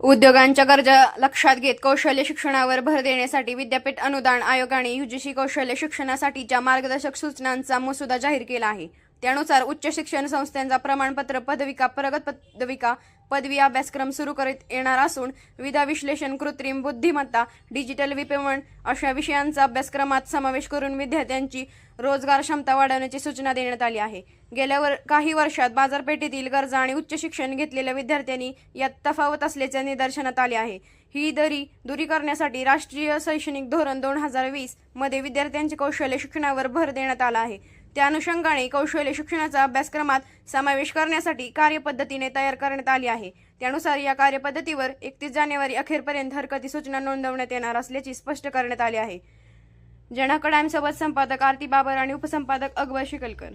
उद्योगांच्या गरजा लक्षात घेत कौशल्य शिक्षणावर भर देण्यासाठी विद्यापीठ अनुदान आयोगाने युजीसी कौशल्य शिक्षणासाठीच्या मार्गदर्शक सूचनांचा मसुदा जाहीर केला आहे. त्यानुसार उच्च शिक्षण संस्थांचा प्रमाणपत्र पदविका प्रगत पदविका पदवी अभ्यासक्रम सुरू करीत येणार असून विधा विश्लेषण कृत्रिम बुद्धिमत्ता डिजिटल विपणन अशा विषयांचा अभ्यासक्रमात समावेश करून विद्यार्थ्यांची रोजगार क्षमता वाढवण्याची सूचना देण्यात आली आहे. गेल्या वर काही वर्षात बाजारपेठेतील गरजा आणि उच्च शिक्षण घेतलेल्या विद्यार्थ्यांनी यात तफावत असल्याचे निदर्शनात आले आहे. ही दरी दुरी करण्यासाठी राष्ट्रीय शैक्षणिक धोरण दोन हजार वीसमध्ये विद्यार्थ्यांचे कौशल्य शिक्षणावर भर देण्यात आला आहे. त्या अनुषंगाने कौशल्य शिक्षणाचा अभ्यासक्रमात समावेश करण्यासाठी कार्यपद्धतीने तयार करण्यात आली आहे. त्यानुसार या कार्यपद्धतीवर एकतीस जानेवारी अखेरपर्यंत हरकती सूचना नोंदवण्यात येणार असल्याची स्पष्ट करण्यात आली आहे. जनाकडांसोबत संपादक आरती बाबर आणि उपसंपादक अकबर शिकलकर.